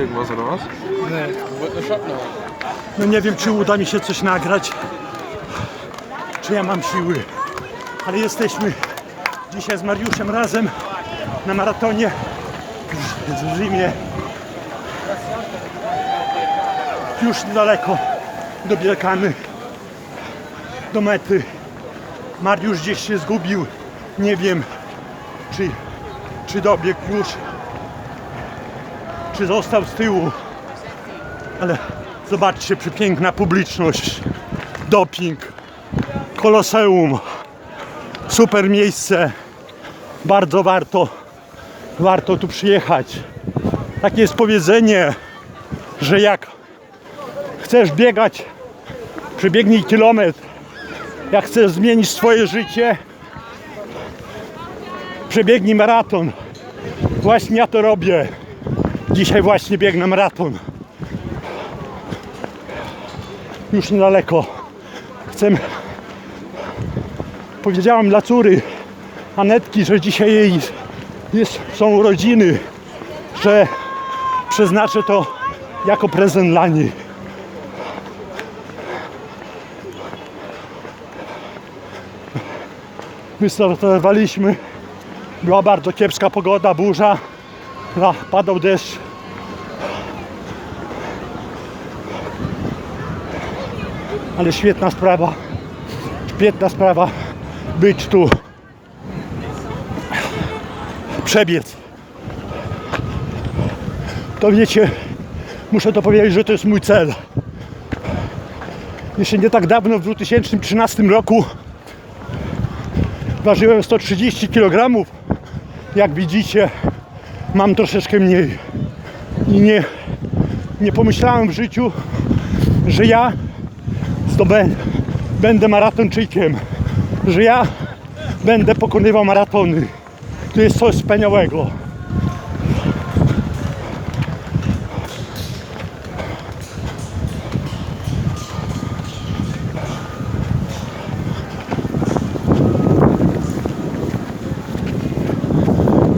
jak was raz. No nie wiem, czy uda mi się coś nagrać, czy ja mam siły, ale jesteśmy dzisiaj z Mariuszem razem na maratonie w Rzymie. Już niedaleko dobiegamy do mety. Mariusz gdzieś się zgubił, nie wiem, czy, czy dobiegł już, czy został z tyłu. Ale zobaczcie, przepiękna publiczność. Doping. Koloseum. Super miejsce. Bardzo warto, warto tu przyjechać. Takie jest powiedzenie, że jak chcesz biegać, przebiegnij kilometr. Jak chcesz zmienić swoje życie, przebiegnij maraton. Właśnie ja to robię. Dzisiaj właśnie biegnę maraton już niedaleko. Chcę. Powiedziałam dla córy Anetki, że dzisiaj jej jest, są urodziny, że przeznaczę to jako prezent dla niej. Wystartowaliśmy. Była bardzo kiepska pogoda, burza. Padał deszcz. Ale świetna sprawa. Świetna sprawa być tu. Przebiec. To wiecie, muszę to powiedzieć, że to jest mój cel. Jeszcze nie tak dawno, w 2013 roku, ważyłem 130 kg. Jak widzicie, mam troszeczkę mniej. I nie, nie pomyślałem w życiu, że ja zdobę, będę maratonczykiem, że ja będę pokonywał maratony. To jest coś wspaniałego.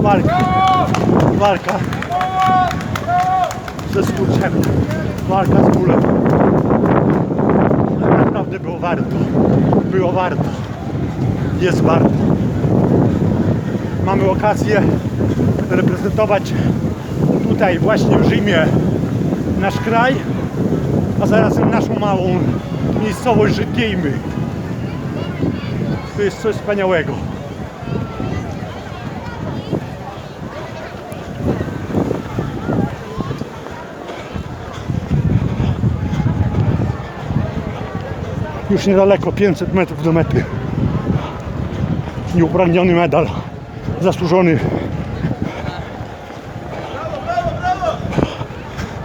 Walka, walka ze skurczem, walka z bólem naprawdę było warto. Było warto. Jest warto. Mamy okazję reprezentować tutaj właśnie w Rzymie nasz kraj, a zarazem naszą małą miejscowość Żytkiejmy. To jest coś wspaniałego. Już niedaleko, 500 metrów do mety. Nieuprawniony medal. Zasłużony.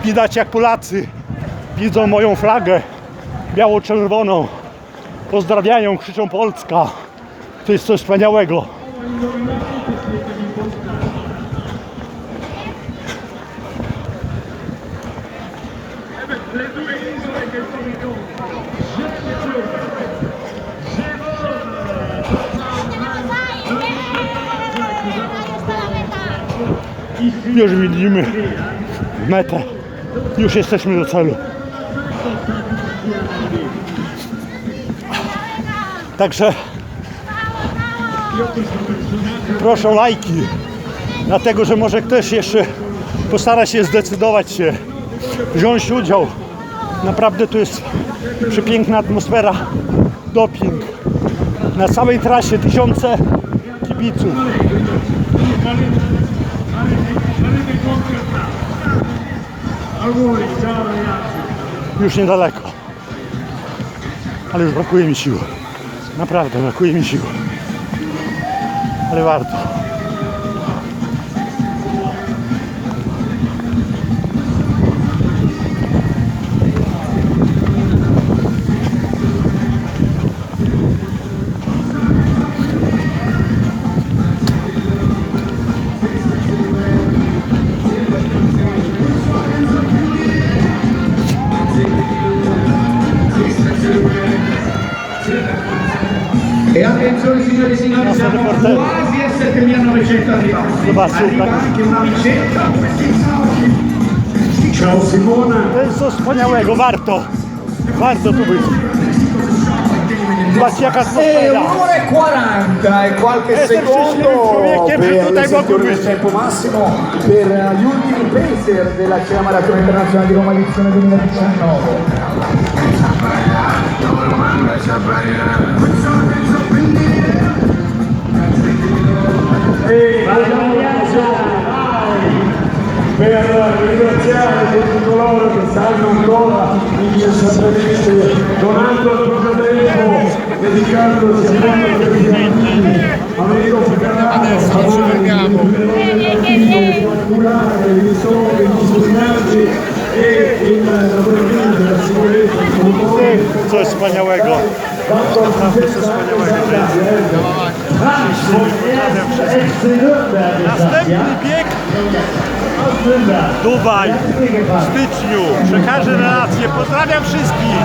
Widać jak Polacy widzą moją flagę biało-czerwoną. Pozdrawiają, krzyczą Polska. To jest coś wspaniałego. Już widzimy metę. Już jesteśmy do celu. Także proszę o lajki. Dlatego, że może ktoś jeszcze postara się zdecydować się wziąć udział. Naprawdę tu jest przepiękna atmosfera. Doping. Na całej trasie tysiące kibiców. Już niedaleko. Ale już brakuje mi sił. Naprawdę brakuje mi sił. Ale warto. Attenzione signori e signori, siamo quasi a 7900 arrivati. Arriva anche una vicenda. Ciao Simona. To jest coś wspaniałego, warto. Warto tu. Zobaczcie jaka E un'ora e 40 e qualche Essere secondo scivili, che per del tempo massimo per eh, gli ultimi pacer della Cena Maratona Internazionale di Roma edizione 2019. ringraziare tutti coloro che stanno ancora incessantemente donando il proprio tempo, dedicandosi a quello che vi Americo Fucanaro, a favore di curare il sole degli insegnanti e il lavoratore della sicurezza. Coś wspaniałego. Coś wspaniałego. Następny bieg Dubaj w styczniu. Przekażę relację. Pozdrawiam wszystkich.